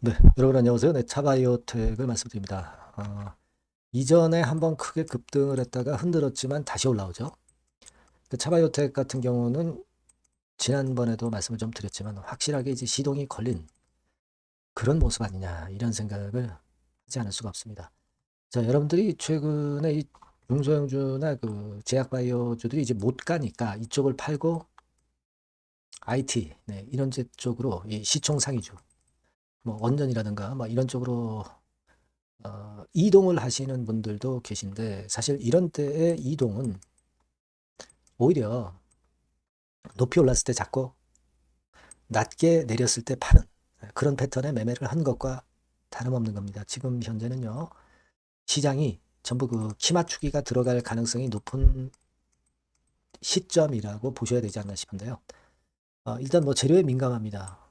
네, 여러분 안녕하세요. 네, 차바이오텍을 말씀드립니다. 어, 이전에 한번 크게 급등을 했다가 흔들었지만 다시 올라오죠. 그 차바이오텍 같은 경우는 지난번에도 말씀을 좀 드렸지만 확실하게 이제 시동이 걸린 그런 모습 아니냐 이런 생각을 하지 않을 수가 없습니다. 자, 여러분들이 최근에 이 중소형주나 그 제약바이오주들이 이제 못 가니까 이쪽을 팔고 IT 네, 이런 제 쪽으로 이 시총 상위주 뭐 원전이라든가 뭐 이런 쪽으로 어, 이동을 하시는 분들도 계신데 사실 이런 때의 이동은 오히려 높이 올랐을 때 잡고 낮게 내렸을 때 파는 그런 패턴의 매매를 한 것과 다름없는 겁니다. 지금 현재는요 시장이 전부 그 키 맞추기가 들어갈 가능성이 높은 시점이라고 보셔야 되지 않나 싶은데요. 어, 일단 뭐 재료에 민감합니다.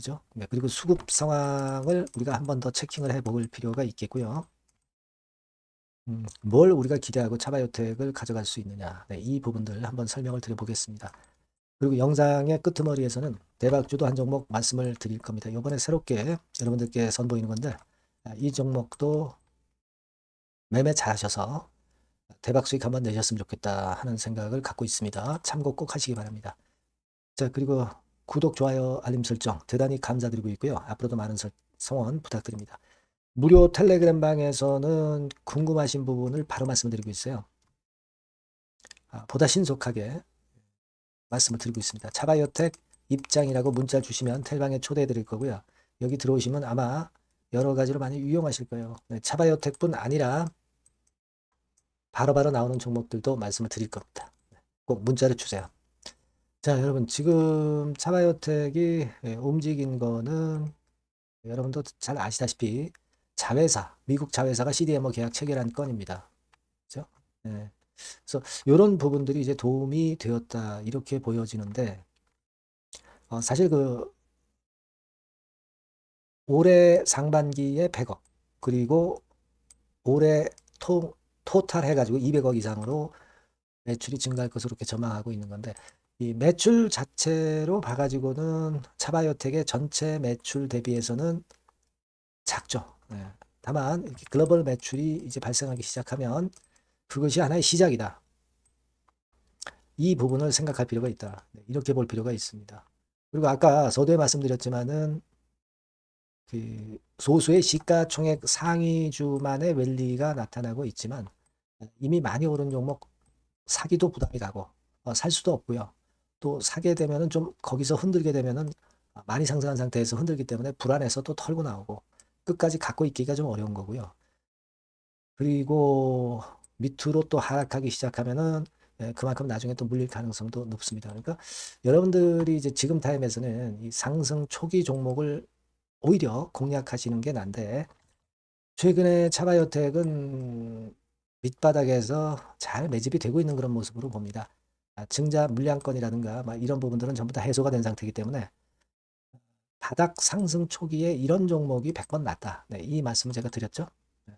그죠? 네, 그리고 수급 상황을 우리가 한 번 더 체킹을 해 볼 필요가 있겠고요. 음, 뭘 우리가 기대하고 차바이오텍을 가져갈 수 있느냐. 네, 이 부분들 한번 설명을 드려보겠습니다. 그리고 영상의 끄트머리에서는 대박주도 한 종목 말씀을 드릴 겁니다. 이번에 새롭게 여러분들께 선보이는 건데 아, 이 종목도 매매 잘하셔서 대박 수익 한번 내셨으면 좋겠다 하는 생각을 갖고 있습니다. 참고 꼭 하시기 바랍니다. 자, 그리고 구독, 좋아요, 알림 설정 대단히 감사드리고 있고요. 앞으로도 많은 설, 성원 부탁드립니다. 무료 텔레그램 방에서는 궁금하신 부분을 바로 말씀드리고 있어요. 아, 보다 신속하게 말씀을 드리고 있습니다. 차바이오텍 입장이라고 문자 주시면 텔방에 초대해 드릴 거고요. 여기 들어오시면 아마 여러 가지로 많이 유용하실 거예요. 네, 차바이오텍뿐 아니라 바로바로 나오는 종목들도 말씀을 드릴 겁니다. 꼭 문자를 주세요. 자, 여러분 지금 차바이오텍이 예, 움직인 거는 여러분도 잘 아시다시피 자회사, 미국 자회사가 CDMO 계약 체결한 건입니다. 그죠? 예. 그래서 이런 부분들이 이제 도움이 되었다 이렇게 보여지는데 어, 사실 그 올해 상반기에 100억 그리고 올해 토, 토탈 해가지고 200억 이상으로 매출이 증가할 것으로 이렇게 전망하고 있는 건데 이 매출 자체로 봐가지고는 차바이오텍의 전체 매출 대비해서는 작죠. 예. 다만 글로벌 매출이 이제 발생하기 시작하면 그것이 하나의 시작이다. 이 부분을 생각할 필요가 있다. 네, 이렇게 볼 필요가 있습니다. 그리고 아까 서두에 말씀드렸지만은 그 소수의 시가총액 상위주만의 랠리가 나타나고 있지만 이미 많이 오른 종목 사기도 부담이 가고 어, 살 수도 없고요. 또 사게 되면은 좀 거기서 흔들게 되면은 많이 상승한 상태에서 흔들기 때문에 불안해서 또 털고 나오고 끝까지 갖고 있기가 좀 어려운 거고요. 그리고 밑으로 또 하락하기 시작하면은 예, 그만큼 나중에 또 물릴 가능성도 높습니다. 그러니까 여러분들이 이제 지금 타임에서는 이 상승 초기 종목을 오히려 공략하시는 게 난데 최근에 차바이오텍은 밑바닥에서 잘 매집이 되고 있는 그런 모습으로 봅니다. 아, 증자 물량권이라든가 막 이런 부분들은 전부 다 해소가 된 상태이기 때문에 바닥 상승 초기에 이런 종목이 100번 낫다. 네, 이 말씀을 제가 드렸죠. 네.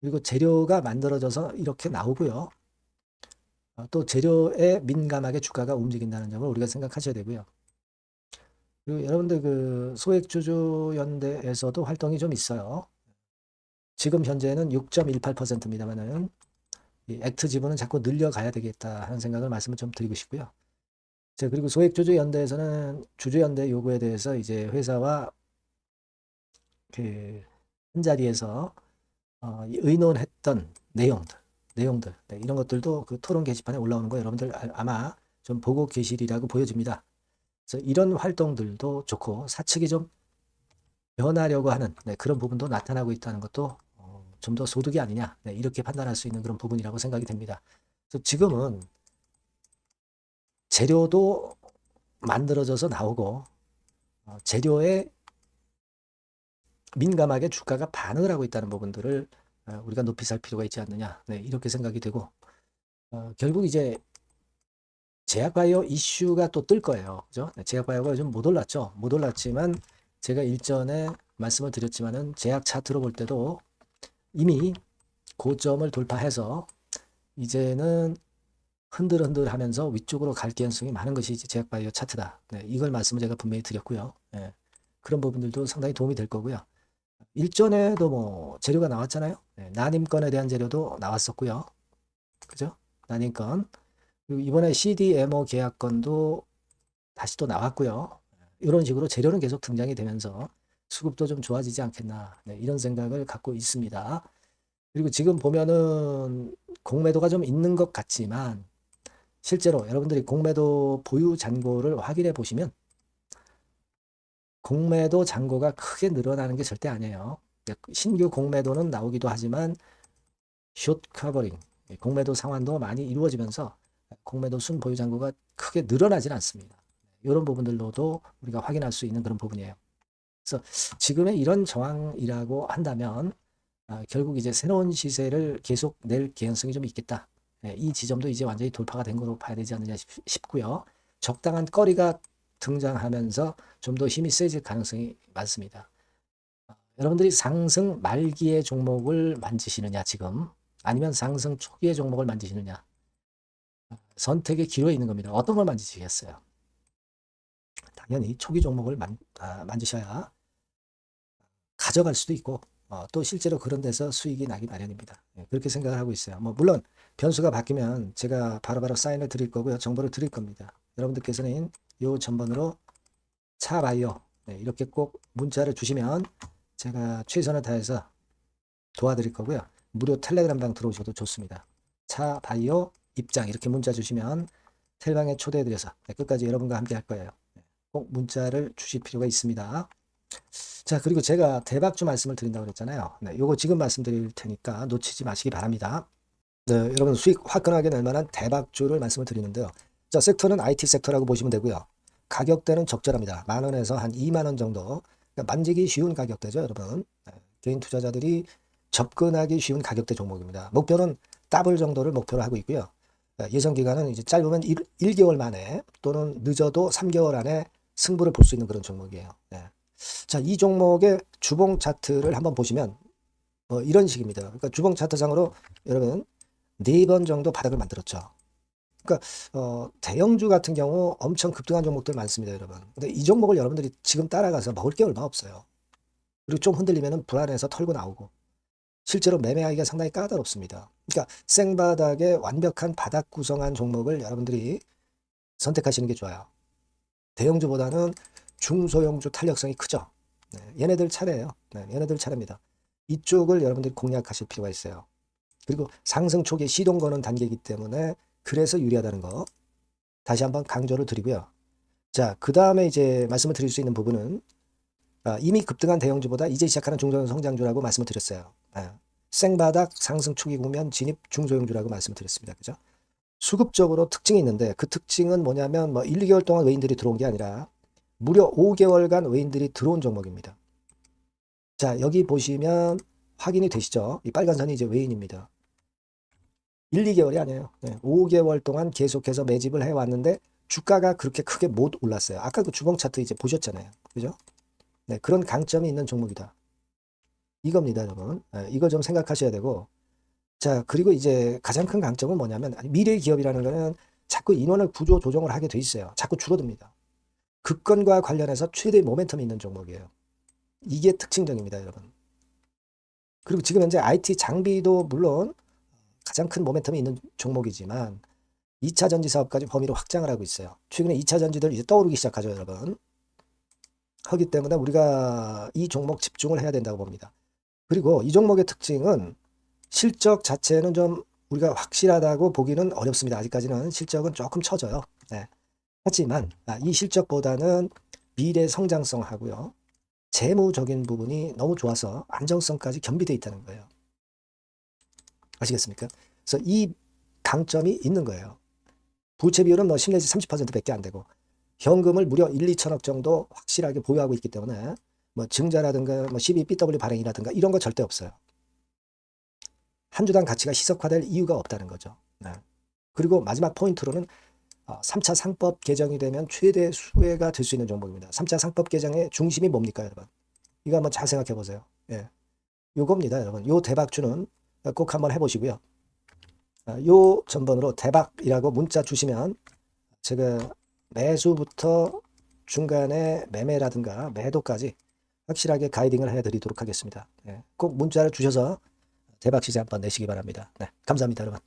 그리고 재료가 만들어져서 이렇게 나오고요. 어, 또 재료에 민감하게 주가가 움직인다는 점을 우리가 생각하셔야 되고요. 그리고 여러분들 그 소액주주연대에서도 활동이 좀 있어요. 지금 현재는 6.18%입니다만은 이 액트 지분은 자꾸 늘려가야 되겠다 하는 생각을 말씀을 좀 드리고 싶고요. 자, 그리고 소액주주연대에서는 주주연대 요구에 대해서 이제 회사와 그 한 자리에서 어, 의논했던 내용들, 내용들 네, 이런 것들도 그 토론 게시판에 올라오는 거 여러분들 아마 좀 보고 계시리라고 보여집니다. 그래서 이런 활동들도 좋고 사측이 좀 변하려고 하는 네, 그런 부분도 나타나고 있다는 것도 어, 좀 더 소득이 아니냐 네, 이렇게 판단할 수 있는 그런 부분이라고 생각이 됩니다. 그래서 지금은 재료도 만들어져서 나오고 어, 재료에 민감하게 주가가 반응을 하고 있다는 부분들을 어, 우리가 높이 살 필요가 있지 않느냐 네, 이렇게 생각이 되고 어, 결국 이제 제약바이오 이슈가 또 뜰 거예요. 그죠? 네, 제약바이오가 요즘 못 올랐죠. 못 올랐지만 제가 일전에 말씀을 드렸지만은 제약 차트로 볼 때도 이미 고점을 돌파해서 이제는 흔들흔들 하면서 위쪽으로 갈 가능성이 많은 것이 제약바이오 차트다. 네, 이걸 말씀을 제가 분명히 드렸고요. 네. 그런 부분들도 상당히 도움이 될 거고요. 일전에도 뭐 재료가 나왔잖아요. 네, 난임건에 대한 재료도 나왔었고요. 그죠? 난임건. 그리고 이번에 CDMO 계약건도 다시 또 나왔고요. 이런 식으로 재료는 계속 등장이 되면서 수급도 좀 좋아지지 않겠나. 네, 이런 생각을 갖고 있습니다. 그리고 지금 보면은 공매도가 좀 있는 것 같지만 실제로 여러분들이 공매도 보유 잔고를 확인해 보시면 공매도 잔고가 크게 늘어나는 게 절대 아니에요. 신규 공매도는 나오기도 하지만 숏 커버링, 공매도 상환도 많이 이루어지면서 공매도 순 보유 잔고가 크게 늘어나진 않습니다. 이런 부분들로도 우리가 확인할 수 있는 그런 부분이에요. 그래서 지금의 이런 정황이라고 한다면 아, 결국 이제 새로운 시세를 계속 낼 개연성이 좀 있겠다. 네, 이 지점도 이제 완전히 돌파가 된 거로 봐야 되지 않느냐 싶, 싶고요. 적당한 거리가 등장하면서 좀 더 힘이 세질 가능성이 많습니다. 아, 여러분들이 상승 말기의 종목을 만지시느냐 지금 아니면 상승 초기의 종목을 만지시느냐 아, 선택의 기로에 있는 겁니다. 어떤 걸 만지시겠어요? 당연히 초기 종목을 만, 아, 만지셔야 가져갈 수도 있고 어, 또 실제로 그런 데서 수익이 나기 마련입니다. 예, 그렇게 생각을 하고 있어요. 뭐 물론 변수가 바뀌면 제가 바로바로 사인을 드릴 거고요. 정보를 드릴 겁니다. 여러분들께서는 이 전번으로 차 바이오 네, 이렇게 꼭 문자를 주시면 제가 최선을 다해서 도와드릴 거고요. 무료 텔레그램 방 들어오셔도 좋습니다. 차 바이오 입장 이렇게 문자 주시면 텔방에 초대해드려서 네, 끝까지 여러분과 함께 할 거예요. 네, 꼭 문자를 주실 필요가 있습니다. 자, 그리고 제가 대박주 말씀을 드린다고 그랬잖아요. 네, 요거 지금 말씀드릴 테니까 놓치지 마시기 바랍니다. 네, 여러분 수익 화끈하게 낼 만한 대박주를 말씀을 드리는데요. 자, 섹터는 IT 섹터라고 보시면 되고요. 가격대는 적절합니다. 만 원에서 한 2만 원 정도. 그러니까 만지기 쉬운 가격대죠, 여러분. 네, 개인 투자자들이 접근하기 쉬운 가격대 종목입니다. 목표는 더블 정도를 목표로 하고 있고요. 네, 예상 기간은 이제 짧으면 1, 1개월 만에 또는 늦어도 3개월 안에 승부를 볼 수 있는 그런 종목이에요. 네. 자, 이 종목의 주봉 차트를 한번 보시면 뭐 이런 식입니다. 그러니까 주봉 차트상으로 여러분 네 번 정도 바닥을 만들었죠. 그러니까 어, 대형주 같은 경우 엄청 급등한 종목들 많습니다, 여러분. 근데 이 종목을 여러분들이 지금 따라가서 먹을 게 얼마 없어요. 그리고 좀 흔들리면 불안해서 털고 나오고 실제로 매매하기가 상당히 까다롭습니다. 그러니까 생바닥에 완벽한 바닥 구성한 종목을 여러분들이 선택하시는 게 좋아요. 대형주보다는 중소형주 탄력성이 크죠. 네, 얘네들 차례예요. 네, 얘네들 차례입니다. 이쪽을 여러분들이 공략하실 필요가 있어요. 그리고 상승 초기에 시동 거는 단계이기 때문에 그래서 유리하다는 거 다시 한번 강조를 드리고요. 자, 그 다음에 이제 말씀을 드릴 수 있는 부분은 아, 이미 급등한 대형주보다 이제 시작하는 중소형 성장주라고 말씀을 드렸어요. 아, 생바닥 상승 초기 국면 진입 중소형주라고 말씀을 드렸습니다. 그죠? 수급적으로 특징이 있는데 그 특징은 뭐냐면 뭐 1, 2개월 동안 외인들이 들어온 게 아니라 무려 5개월간 외인들이 들어온 종목입니다. 자, 여기 보시면 확인이 되시죠? 이 빨간 선이 이제 외인입니다. 1, 2개월이 아니에요. 네, 5개월 동안 계속해서 매집을 해왔는데 주가가 그렇게 크게 못 올랐어요. 아까 그 주봉 차트 이제 보셨잖아요. 그죠? 네, 그런 강점이 있는 종목이다. 이겁니다, 여러분. 네, 이거 좀 생각하셔야 되고. 자, 그리고 이제 가장 큰 강점은 뭐냐면 미래 기업이라는 거는 자꾸 인원을 구조 조정을 하게 돼 있어요. 자꾸 줄어듭니다. 급건과 관련해서 최대 모멘텀이 있는 종목이에요. 이게 특징적입니다, 여러분. 그리고 지금 현재 IT 장비도 물론 가장 큰 모멘텀이 있는 종목이지만 2차 전지 사업까지 범위를 확장을 하고 있어요. 최근에 2차 전지들 이제 떠오르기 시작하죠, 여러분. 하기 때문에 우리가 이 종목 집중을 해야 된다고 봅니다. 그리고 이 종목의 특징은 실적 자체는 좀 우리가 확실하다고 보기는 어렵습니다. 아직까지는 실적은 조금 처져요. 네. 하지만 아, 이 실적보다는 미래 성장성하고요. 재무적인 부분이 너무 좋아서 안정성까지 겸비되어 있다는 거예요. 아시겠습니까? 그래서 이 강점이 있는 거예요. 부채 비율은 뭐 10 내지 30%밖에 안 되고 현금을 무려 1, 2천억 정도 확실하게 보유하고 있기 때문에 뭐 증자라든가 뭐 12BW 발행이라든가 이런 거 절대 없어요. 한 주당 가치가 희석화될 이유가 없다는 거죠. 네. 그리고 마지막 포인트로는 3차 어, 상법 개정이 되면 최대 수혜가 될 수 있는 종목입니다. 3차 상법 개정의 중심이 뭡니까, 여러분? 이거 한번 잘 생각해 보세요. 예. 요겁니다, 여러분. 요 대박주는 꼭 한번 해보시고요. 아, 요 전번으로 대박이라고 문자 주시면 제가 매수부터 중간에 매매라든가 매도까지 확실하게 가이딩을 해드리도록 하겠습니다. 네, 꼭 문자를 주셔서 대박 시세 한번 내시기 바랍니다. 네, 감사합니다, 여러분.